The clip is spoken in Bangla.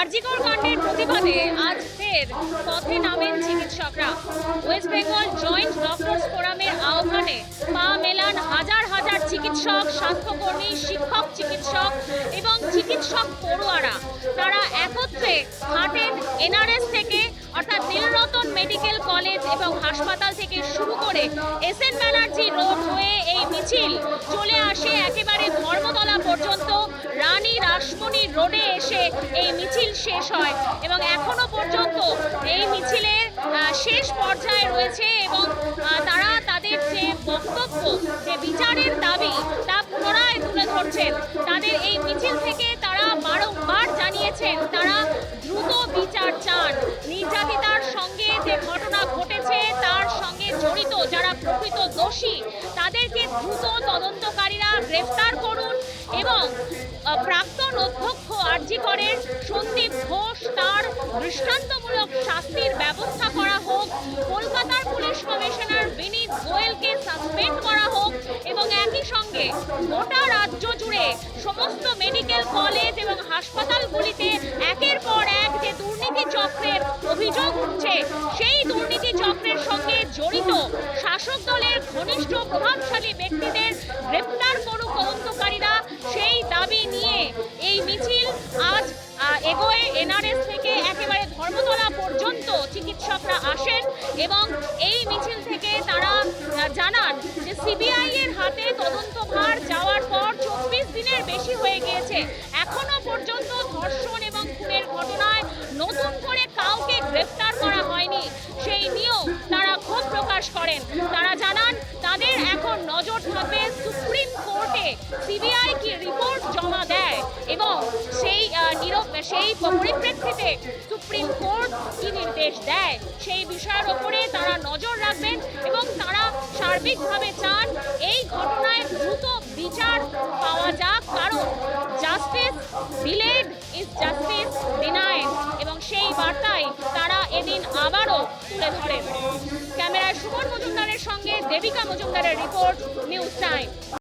আরজিকর কাণ্ডের প্রতিবাদে আজ ফের পথে নামেন চিকিৎসকরা। ওয়েস্ট বেঙ্গল জয়েন্ট ডক্টরস ফোরামের আহ্বানে পা মেলান হাজার হাজার চিকিৎসক, স্বাস্থ্যকর্মী, শিক্ষক, চিকিৎসক এবং চিকিৎসক পড়ুয়ারা। তারা একত্রে হাঁটেন এনআরএস থেকে, অর্থাৎ নীলরতন মেডিকেল কলেজ এবং হাসপাতাল থেকে শুরু করে এস এন ব্যানার্জি রোড হয়ে এই মিছিল চলে আসে পর্যন্ত রানী রোডে এসে এই মিছিল শেষ হয় এবং এখনও পর্যন্ত এই মিছিলের শেষ পর্যায়ে রয়েছে এবং তারা তাদের যে বক্তব্য, যে বিচারের দাবি, তা পুনরায় তুলে ধরছেন। তাদের এই মিছিল থেকে তারা বারংবার জানিয়েছেন, তারা দ্রুত বিচার চান। নির্যাতিতার সঙ্গে যে ঘটনা ঘটেছে, তার সঙ্গে জড়িত যারা প্রকৃত দোষী, তাদেরকে দ্রুত তদন্তকারীরা গ্রেফতার করুন এবং প্রাক্তন অধ্যক্ষ আরজি করেন, সন্দীপ ঘোষ তার দৃষ্টান্তমূলক শাস্তির ব্যবস্থা করা হোক, কলকাতার পুলিশ কমিশনার বিনীত গোয়েলকে সাসপেন্ড করা হোক এবং একই সঙ্গে গোটা রাজ্য জুড়ে সমস্ত মেডিকেল কলেজ এবং হাসপাতালগুলিতে একের পর এক যে দুর্নীতি চক্রের অভিযোগ উঠছে, সেই দুর্নীতি চক্রের সঙ্গে জড়িত শাসক দলের ঘনিষ্ঠ প্রভাবশালী ব্যক্তিদের গ্রেপ্তার আসেন এবং এই মিছিল থেকে তারা জানান যে সিবিআই এর হাতে তদন্তভার যাওয়ার পর চব্বিশ দিনের বেশি হয়ে গিয়েছে। এখনও পর্যন্ত ধর্ষণ এবং খুনের ঘটনায় নতুন করে কাউকে গ্রেফতার করা হয়নি। সেই নিয়েও তারা ক্ষোভ প্রকাশ করেন। তারা আহ, সেই পরিপ্রেক্ষিতে সুপ্রিম কোর্ট কি নির্দেশ দেয় সেই বিষয়ের ওপরে তারা নজর রাখবেন এবং তারা সার্বিকভাবে চান এই ঘটনায় দ্রুত বিচার পাওয়া যাক। কারণ justice delayed is justice denied এবং সেই বার্তাই তারা এদিন আবারও তুলে ধরেন। ক্যামেরায় সুমন মজুমদারের সঙ্গে দেবিকা মজুমদারের রিপোর্ট নিউজ টাইম